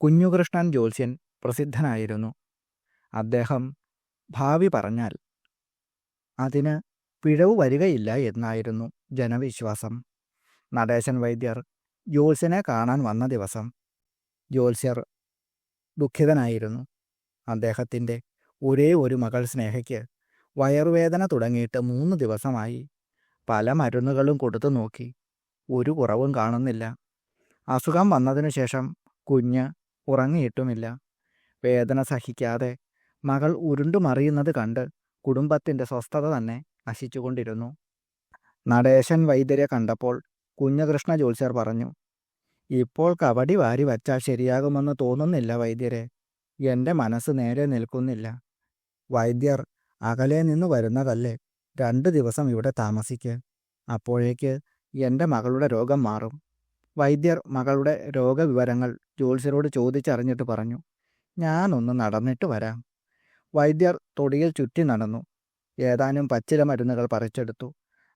കുഞ്ഞുകൃഷ്ണൻ ജോത്സ്യൻ പ്രസിദ്ധനായിരുന്നു. അദ്ദേഹം ഭാവി പറഞ്ഞാൽ അതിന് പിഴവ് വരികയില്ല എന്നായിരുന്നു ജനവിശ്വാസം. നടേശൻ വൈദ്യർ ജോത്സ്യനെ കാണാൻ വന്ന ദിവസം ജോത്സ്യർ ദുഃഖിതനായിരുന്നു. അദ്ദേഹത്തിന്റെ ഒരേ ഒരു മകൾ സ്നേഹയ്ക്ക് വയറുവേദന തുടങ്ങിയിട്ട് മൂന്ന് ദിവസമായി പല മരുന്നുകളും കൊടുത്തു നോക്കി. ഒരു കുറവും കാണുന്നില്ല. അസുഖം വന്നതിനു ശേഷം കുഞ്ഞ് ഉറങ്ങിയിട്ടുമില്ല വേദന സഹിക്കാതെ മകൾ ഉരുണ്ടുമറിയുന്നത് കണ്ട് കുടുംബത്തിന്റെ സ്വസ്ഥത തന്നെ നശിച്ചുകൊണ്ടിരുന്നു. നടേശൻ വൈദ്യരെ കണ്ടപ്പോൾ കുഞ്ഞകൃഷ്ണ ജോത്സ്യർ പറഞ്ഞു ഇപ്പോൾ കബഡി വാരി വച്ചാൽ ശരിയാകുമെന്ന് തോന്നുന്നില്ല വൈദ്യരെ. എന്റെ മനസ്സ് നേരെ നിൽക്കുന്നില്ല. വൈദ്യർ അകലെ നിന്ന് വരുന്നതല്ലേ രണ്ട് ദിവസം ഇവിടെ താമസിക്ക്. അപ്പോഴേക്ക് എന്റെ മകളുടെ രോഗം മാറും. വൈദ്യർ മകളുടെ രോഗവിവരങ്ങൾ ജ്യോത്സ്യരോട് ചോദിച്ചറിഞ്ഞിട്ട് പറഞ്ഞു ഞാനൊന്ന് നടന്നിട്ട് വരാം. വൈദ്യർ തൊടിയിൽ ചുറ്റി നടന്നു. ഏതാനും പച്ചില മരുന്നുകൾ പറിച്ചെടുത്തു.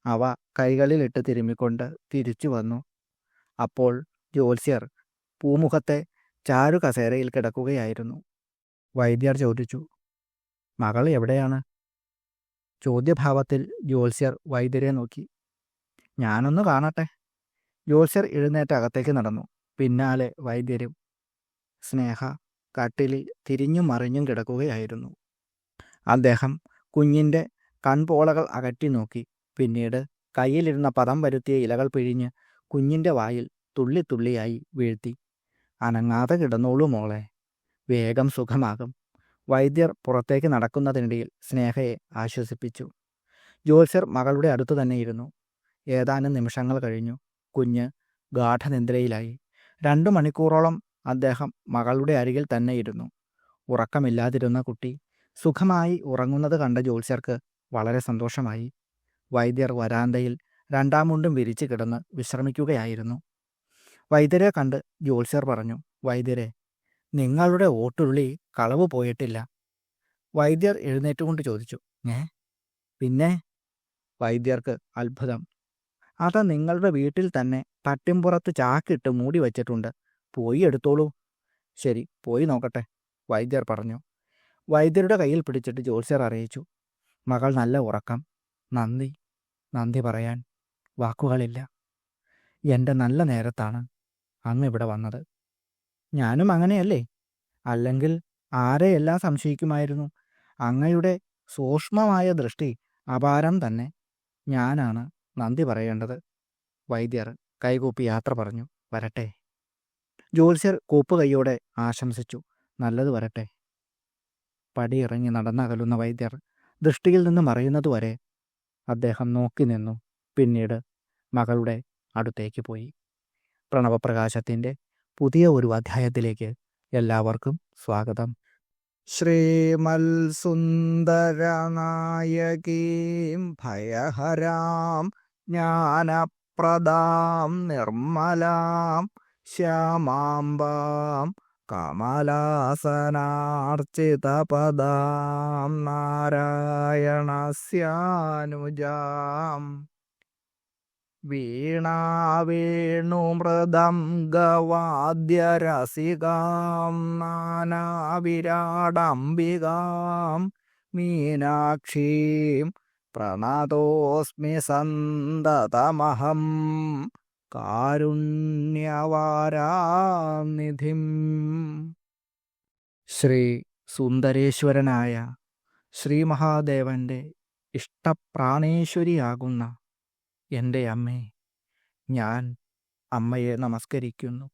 അവ കൈകളിലിട്ട് തിരുമ്മിക്കൊണ്ട് തിരിച്ചു വന്നു. അപ്പോൾ ജ്യോത്സ്യർ പൂമുഖത്തെ ചാരു കസേരയിൽ കിടക്കുകയായിരുന്നു. വൈദ്യർ ചോദിച്ചു മകൾ എവിടെയാണ്? ചോദ്യഭാവത്തിൽ ജ്യോത്സ്യർ വൈദ്യരെ നോക്കി ഞാനൊന്ന് കാണട്ടെ. ജ്യോത്സ്യർ എഴുന്നേറ്റ് അകത്തേക്ക് നടന്നു. പിന്നാലെ വൈദ്യരും സ്നേഹ കട്ടിലിൽ തിരിഞ്ഞും മറിഞ്ഞും കിടക്കുകയായിരുന്നു. അദ്ദേഹം കുഞ്ഞിന്റെ കൺപോളകൾ അകറ്റി നോക്കി. പിന്നീട് കയ്യിലിരുന്ന പദം വരുത്തിയ ഇലകൾ പിഴിഞ്ഞ് കുഞ്ഞിന്റെ വായിൽ തുള്ളി തുള്ളിയായി വീഴ്ത്തി. അനങ്ങാതെ കിടന്നോളൂ മോളെ. വേഗം സുഖമാകും. വൈദ്യർ പുറത്തേക്ക് നടക്കുന്നതിനിടയിൽ സ്നേഹയെ ആശ്വസിപ്പിച്ചു. ജോത്സ്യർ മകളുടെ അടുത്തു തന്നെയിരുന്നു ഏതാനും നിമിഷങ്ങൾ കഴിഞ്ഞു. കുഞ്ഞ് ഗാഠനിദ്രയിലായി. രണ്ടു മണിക്കൂറോളം അദ്ദേഹം മകളുടെ അരികിൽ തന്നെ ഇരുന്നു. ഉറക്കമില്ലാതിരുന്ന കുട്ടി സുഖമായി ഉറങ്ങുന്നത് കണ്ട ജ്യോത്സ്യർക്ക് വളരെ സന്തോഷമായി. വൈദ്യർ വരാന്തയിൽ രണ്ടാം മുണ്ടും വിരിച്ചു കിടന്ന് വിശ്രമിക്കുകയായിരുന്നു. വൈദ്യരെ കണ്ട് ജ്യോത്സ്യർ പറഞ്ഞു വൈദ്യരെ നിങ്ങളുടെ ഓട്ടുള്ളി കളവ് പോയിട്ടില്ല. വൈദ്യർ എഴുന്നേറ്റുകൊണ്ട് ചോദിച്ചു ഏ? പിന്നെ? വൈദ്യർക്ക് അത്ഭുതം. അത് നിങ്ങളുടെ വീട്ടിൽ തന്നെ തട്ടിമ്പുറത്ത് ചാക്കിട്ട് മൂടി വച്ചിട്ടുണ്ട്. പോയി എടുത്തോളൂ. ശരി പോയി നോക്കട്ടെ വൈദ്യർ പറഞ്ഞു. വൈദ്യരുടെ കയ്യിൽ പിടിച്ചിട്ട് ജോത്സ്യർ അറിയിച്ചു. മകൾ നല്ല ഉറക്കം. നന്ദി നന്ദി പറയാൻ. വാക്കുകളില്ല. എന്റെ നല്ല നേരത്താണ് അങ്ങ് ഇവിടെ വന്നത്. ഞാനും അങ്ങനെയല്ലേ? അല്ലെങ്കിൽ ആരെയെല്ലാം സംശയിക്കുമായിരുന്നു? അങ്ങയുടെ സൂക്ഷ്മമായ ദൃഷ്ടി അപാരം തന്നെ. ഞാനാണ്. നന്ദി പറയേണ്ടത്. വൈദ്യർ കൈകൂപ്പി യാത്ര പറഞ്ഞു. വരട്ടെ. ജ്യോത്സ്യർ കൂപ്പുകൈയോടെ ആശംസിച്ചു. നല്ലത് വരട്ടെ. പടിയിറങ്ങി നടന്നകലുന്ന വൈദ്യർ ദൃഷ്ടിയിൽ നിന്ന് മറയുന്നതുവരെ അദ്ദേഹം നോക്കി നിന്നു. പിന്നീട് മകളുടെ അടുത്തേക്ക് പോയി. പ്രണവപ്രകാശത്തിന്റെ പുതിയ ഒരു അധ്യായത്തിലേക്ക് എല്ലാവർക്കും സ്വാഗതം. ശ്രീമത്സുന്ദരനായകീം ഭയഹരാം ജ്ഞാനപ്രദാം നിർമ്മലാം ശ്യാമാംബാം കമലാസനാർച്ചിതപദാം നാരായണസ്യാനുജാം വീണാവേണുമൃദം ഗവാദ്യരസികാം നാനാവിരാടംബികാം മീനാക്ഷീം പ്രണതോസ്മി സന്തതമഹം കാരുണ്യവാരാനിധിം. ശ്രീ സുന്ദരേശ്വരനായ ശ്രീ മഹാദേവന്റെ ഇഷ്ടപ്രാണേശ്വരിയാകുന്ന എന്റെ അമ്മേ ഞാൻ അമ്മയെ നമസ്കരിക്കുന്നു.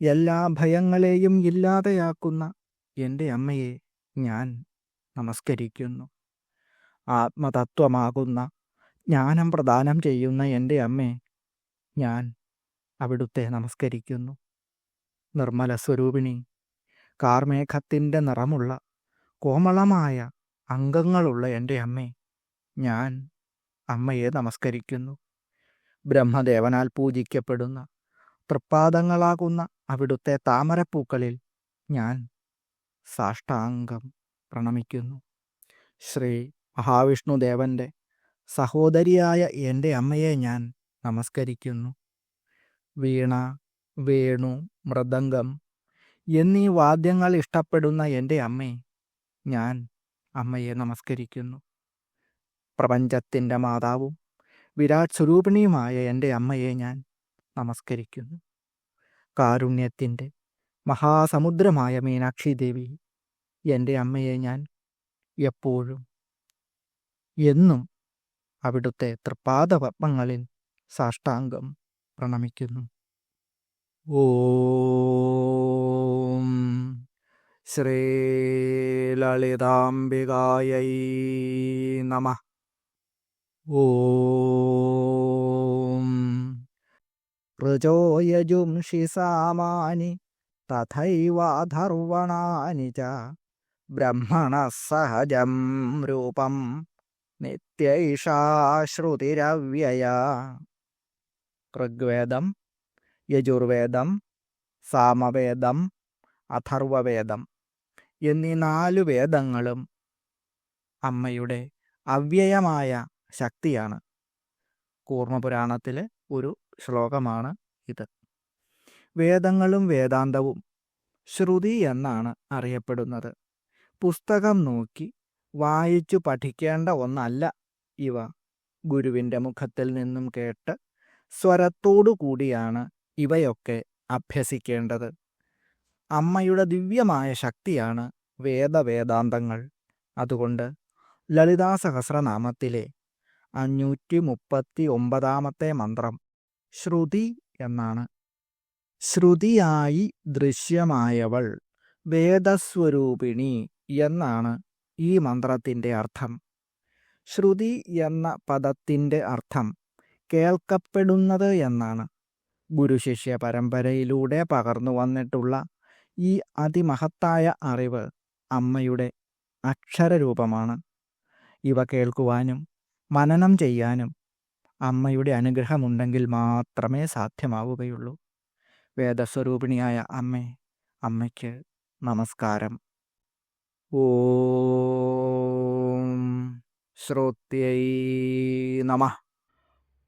എല്ലാ ഭയങ്ങളെയും ഇല്ലാതെയാക്കുന്ന എന്റെ അമ്മയെ ഞാൻ നമസ്കരിക്കുന്നു. ആത്മതത്വമാകുന്ന ജ്ഞാനം പ്രദാനം ചെയ്യുന്ന എന്റെ അമ്മേ ഞാൻ അവിടുത്തെ നമസ്കരിക്കുന്നു. നിർമ്മല സ്വരൂപിണി കാർമേഘത്തിന്റെ നിറമുള്ള കോമളമായ അംഗങ്ങളുള്ള എന്റെ അമ്മേ ഞാൻ അമ്മയെ നമസ്കരിക്കുന്നു. ബ്രഹ്മദേവനാൽ പൂജിക്കപ്പെടുന്ന തൃപ്പാദങ്ങളാകുന്ന അവിടുത്തെ താമരപ്പൂക്കളിൽ ഞാൻ സാഷ്ടാംഗം പ്രണമിക്കുന്നു. ശ്രീ മഹാവിഷ്ണുദേവന്റെ സഹോദരിയായ എന്റെ അമ്മയെ ഞാൻ നമസ്കരിക്കുന്നു. വീണ വേണു മൃദംഗം എന്നീ വാദ്യങ്ങൾ ഇഷ്ടപ്പെടുന്ന എന്റെ അമ്മേ ഞാൻ അമ്മയെ നമസ്കരിക്കുന്നു. പ്രപഞ്ചത്തിന്റെ മാതാവും വിരാട് സ്വരൂപിണിയുമായ എന്റെ അമ്മയെ ഞാൻ നമസ്കരിക്കുന്നു. കാരുണ്യത്തിന്റെ മഹാസമുദ്രമായ മീനാക്ഷി ദേവി എന്റെ അമ്മയെ ഞാൻ എപ്പോഴും എന്നും അവിടുത്തെ തൃപ്പാദപത്മങ്ങളിൽ സാഷ്ടാംഗം പ്രണമിക്കുന്നു. ഓം ശ്രീലളിതാംബികായൈ നമ. ഓം ഋജോയജുംഷി സാമാനി തഥൈവാധർവണാനി ച ബ്രഹ്മണ സഹജം രൂപം നിത്യൈഷാ ശ്രുതിരവ്യയ ഋഗ്വേദം യജുർവേദം സാമവേദം അഥർവവേദം എന്നീ നാലു വേദങ്ങളും അമ്മയുടെ അവ്യയമായ ശക്തിയാണ്. കൂർമ്മപുരാണത്തിലെ ഒരു ശ്ലോകമാണ് ഇത്. വേദങ്ങളും വേദാന്തവും ശ്രുതി എന്നാണ് അറിയപ്പെടുന്നത്. പുസ്തകം നോക്കി വായിച്ചു പഠിക്കേണ്ട ഒന്നല്ല ഇവ. ഗുരുവിന്റെ മുഖത്തിൽ നിന്നും കേട്ട് സ്വരത്തോടു കൂടിയാണ് ഇവയൊക്കെ അഭ്യസിക്കേണ്ടത്. അമ്മയുടെ ദിവ്യമായ ശക്തിയാണ് വേദവേദാന്തങ്ങൾ. അതുകൊണ്ട് ലളിതാ സഹസ്രനാമത്തിലെ അഞ്ഞൂറ്റി മുപ്പത്തി ഒമ്പതാമത്തെ മന്ത്രം ശ്രുതി എന്നാണ്. ശ്രുതിയായി ദൃശ്യമായവൾ വേദസ്വരൂപിണി എന്നാണ് ഈ മന്ത്രത്തിന്റെ അർത്ഥം. ശ്രുതി എന്ന പദത്തിന്റെ അർത്ഥം കേൾക്കപ്പെടുന്നത് എന്നാണ്. ഗുരുശിഷ്യ പരമ്പരയിലൂടെ പകർന്നു വന്നിട്ടുള്ള ഈ അതിമഹത്തായ അറിവ് അമ്മയുടെ അക്ഷരരൂപമാണ്. ഇവ കേൾക്കുവാനും മനനം ചെയ്യാനും അമ്മയുടെ അനുഗ്രഹമുണ്ടെങ്കിൽ മാത്രമേ സാധ്യമാവുകയുള്ളൂ. വേദസ്വരൂപിണിയായ അമ്മേ അമ്മയ്ക്ക് നമസ്കാരം. ഓം ശ്രോത്യൈ നമ.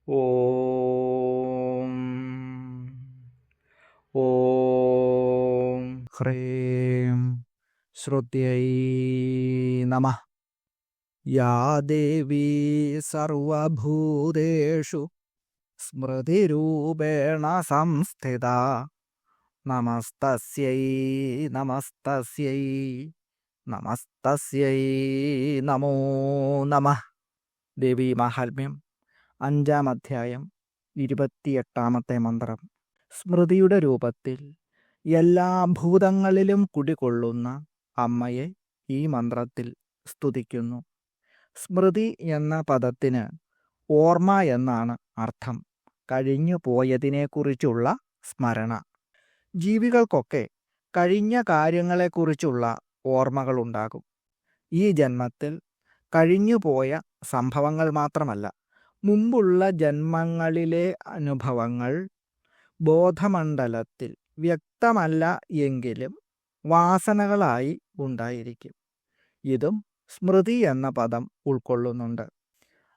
ഓം ഓം ഹ്രേം ശ്രുത്യൈ നമ. യാ ദേവീ സർവഭൂതേഷു സ്മൃതിരൂപേണ സംസ്ഥിത. നമസ്തസ്യൈ നമസ്തസ്യൈ. നമസ്തസ്യൈ നമോ നമ. ദേവി മാഹാത്മ്യം. അഞ്ചാം അധ്യായം ഇരുപത്തിയെട്ടാമത്തെ മന്ത്രം. സ്മൃതിയുടെ രൂപത്തിൽ എല്ലാ ഭൂതങ്ങളിലും കുടികൊള്ളുന്ന അമ്മയെ ഈ മന്ത്രത്തിൽ സ്തുതിക്കുന്നു. സ്മൃതി എന്ന പദത്തിന് ഓർമ്മ എന്നാണ് അർത്ഥം. കഴിഞ്ഞു പോയതിനെക്കുറിച്ചുള്ള സ്മരണ. ജീവികൾക്കൊക്കെ കഴിഞ്ഞ കാര്യങ്ങളെക്കുറിച്ചുള്ള ഓർമ്മകളുണ്ടാകും. ഈ ജന്മത്തിൽ കഴിഞ്ഞുപോയ സംഭവങ്ങൾ മാത്രമല്ല മുമ്പുള്ള ജന്മങ്ങളിലെ അനുഭവങ്ങൾ ബോധമണ്ഡലത്തിൽ വ്യക്തമല്ല എങ്കിലും വാസനകളായി ഉണ്ടായിരിക്കും. ഇതും സ്മൃതി എന്ന പദം ഉൾക്കൊള്ളുന്നുണ്ട്.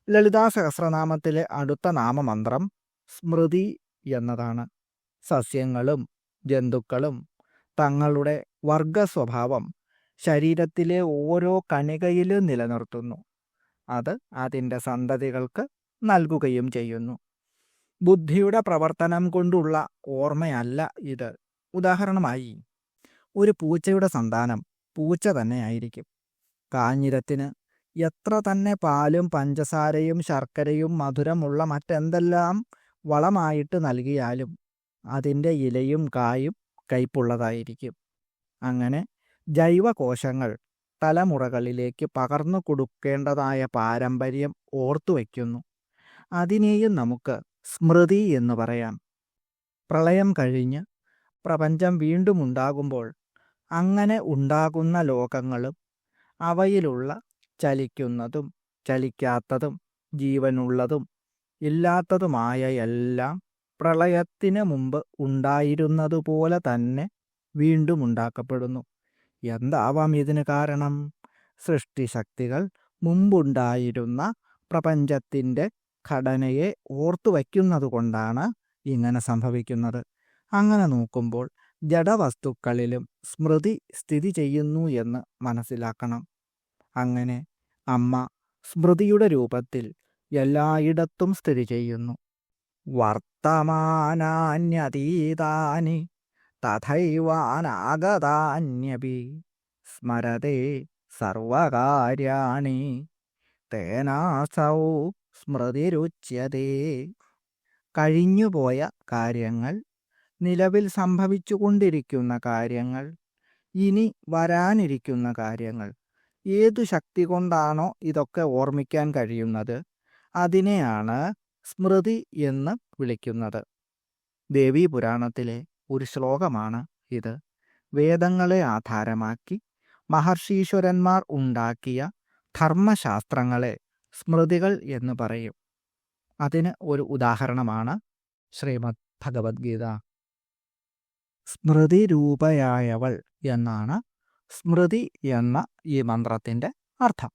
ലളിതാ സഹസ്രനാമത്തിലെ അടുത്ത നാമമന്ത്രം സ്മൃതി എന്നതാണ്. സസ്യങ്ങളും ജന്തുക്കളും തങ്ങളുടെ വർഗ സ്വഭാവം ശരീരത്തിലെ ഓരോ കണികയിലും നിലനിർത്തുന്നു. അത് അതിന്റെ സന്തതികൾക്ക് നൽകുകയും ചെയ്യുന്നു. ബുദ്ധിയുടെ പ്രവർത്തനം കൊണ്ടുള്ള ഓർമ്മയല്ല ഇത്. ഉദാഹരണമായി ഒരു പൂച്ചയുടെ സന്താനം പൂച്ച തന്നെയായിരിക്കും കാഞ്ഞിരത്തിന് എത്ര തന്നെ പാലും പഞ്ചസാരയും ശർക്കരയും മധുരമുള്ള മറ്റെന്തെല്ലാം വളമായിട്ട് നൽകിയാലും അതിന്റെ ഇലയും കായും കയ്പുള്ളതായിരിക്കും. അങ്ങനെ ജൈവകോശങ്ങൾ തലമുറകളിലേക്ക് പകർന്നു കൊടുക്കേണ്ടതായ പാരമ്പര്യം ഓർത്തു വയ്ക്കുന്നു. അതിനെയും നമുക്ക് സ്മൃതി എന്ന് പറയാം. പ്രളയം കഴിഞ്ഞ് പ്രപഞ്ചം വീണ്ടും ഉണ്ടാകുമ്പോൾ അങ്ങനെ ഉണ്ടാകുന്ന ലോകങ്ങളും അവയിലുള്ള ചലിക്കുന്നതും ചലിക്കാത്തതും ജീവനുള്ളതും ഇല്ലാത്തതുമായ എല്ലാം പ്രളയത്തിന് മുമ്പ് ഉണ്ടായിരുന്നതുപോലെ തന്നെ വീണ്ടും ഉണ്ടാക്കപ്പെടുന്നു. എന്താവാം ഇതിന് കാരണം? സൃഷ്ടിശക്തികൾ മുമ്പുണ്ടായിരുന്ന പ്രപഞ്ചത്തിന്റെ ഘടനയെ ഓർത്തു വയ്ക്കുന്നത് കൊണ്ടാണ് ഇങ്ങനെ സംഭവിക്കുന്നത്. അങ്ങനെ നോക്കുമ്പോൾ ജഡവസ്തുക്കളിലും സ്മൃതി സ്ഥിതി ചെയ്യുന്നു എന്ന് മനസ്സിലാക്കണം. അങ്ങനെ അമ്മ സ്മൃതിയുടെ രൂപത്തിൽ എല്ലായിടത്തും സ്ഥിതി ചെയ്യുന്നു. വർത്തമാനാന്യതീതാനി തഥൈവാനാഗതാന്യപി സ്മരത്തെ സർവകാര്യാണി. തേനാസൗ സ്മൃതിരുച്യതേ. കഴിഞ്ഞുപോയ കാര്യങ്ങൾ നിലവിൽ സംഭവിച്ചുകൊണ്ടിരിക്കുന്ന കാര്യങ്ങൾ ഇനി വരാനിരിക്കുന്ന കാര്യങ്ങൾ ഏതു ശക്തി കൊണ്ടാണോ ഇതൊക്കെ ഓർമ്മിക്കാൻ കഴിയുന്നത് അതിനെയാണ് സ്മൃതി എന്ന് വിളിക്കുന്നത്. ദേവീ പുരാണത്തിലെ ഒരു ശ്ലോകമാണ് ഇത്. വേദങ്ങളെ ആധാരമാക്കി മഹർഷീശ്വരന്മാർ ഉണ്ടാക്കിയ ധർമ്മശാസ്ത്രങ്ങളെ സ്മൃതികൾ എന്ന് പറയും. അതിന് ഒരു ഉദാഹരണമാണ് ശ്രീമദ് ഭഗവത്ഗീത. സ്മൃതി രൂപയായവൾ എന്നാണ് സ്മൃതി എന്ന ഈ മന്ത്രത്തിന്റെ അർത്ഥം.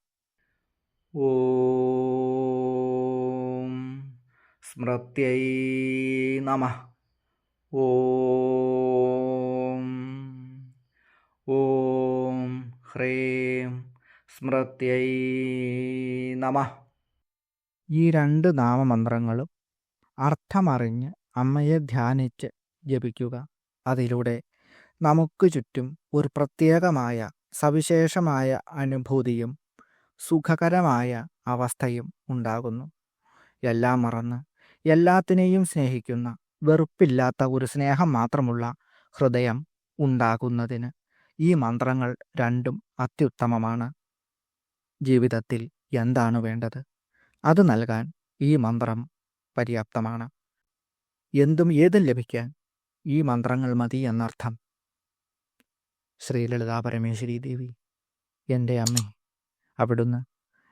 ഓ സ്മൃത്യൈ നമ. ഓം. ഓം. ഹ്രീം. സ്മൃത്യൈ നമ. ഈ രണ്ട് നാമമന്ത്രങ്ങളും അർത്ഥമറിഞ്ഞ് അമ്മയെ ധ്യാനിച്ച് ജപിക്കുക. അതിലൂടെ നമുക്ക് ചുറ്റും ഒരു പ്രത്യേകമായ സവിശേഷമായ അനുഭൂതിയും സുഖകരമായ അവസ്ഥയും ഉണ്ടാകുന്നു. എല്ലാം മറന്ന് എല്ലാത്തിനെയും സ്നേഹിക്കുന്ന വെറുപ്പില്ലാത്ത ഒരു സ്നേഹം മാത്രമുള്ള ഹൃദയം ഉണ്ടാകുന്നതിന് ഈ മന്ത്രങ്ങൾ രണ്ടും അത്യുത്തമമാണ്. ജീവിതത്തിൽ എന്താണ് വേണ്ടത്? അത് നൽകാൻ ഈ മന്ത്രം പര്യാപ്തമാണ്. എന്തും ഏതും ലഭിക്കാൻ ഈ മന്ത്രങ്ങൾ മതി എന്നർത്ഥം. ശ്രീലളിതാ പരമേശ്വരി ദേവി എന്റെ അമ്മ അവിടുന്ന്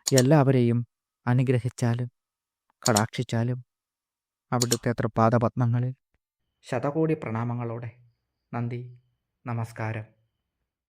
എല്ലാവരെയും അനുഗ്രഹിച്ചാലും കടാക്ഷിച്ചാലും അവിടുത്തെ തൃപ്പാദപത്മങ്ങളിൽ ശതകോടി പ്രണാമങ്ങളോടെ നന്ദി നമസ്കാരം.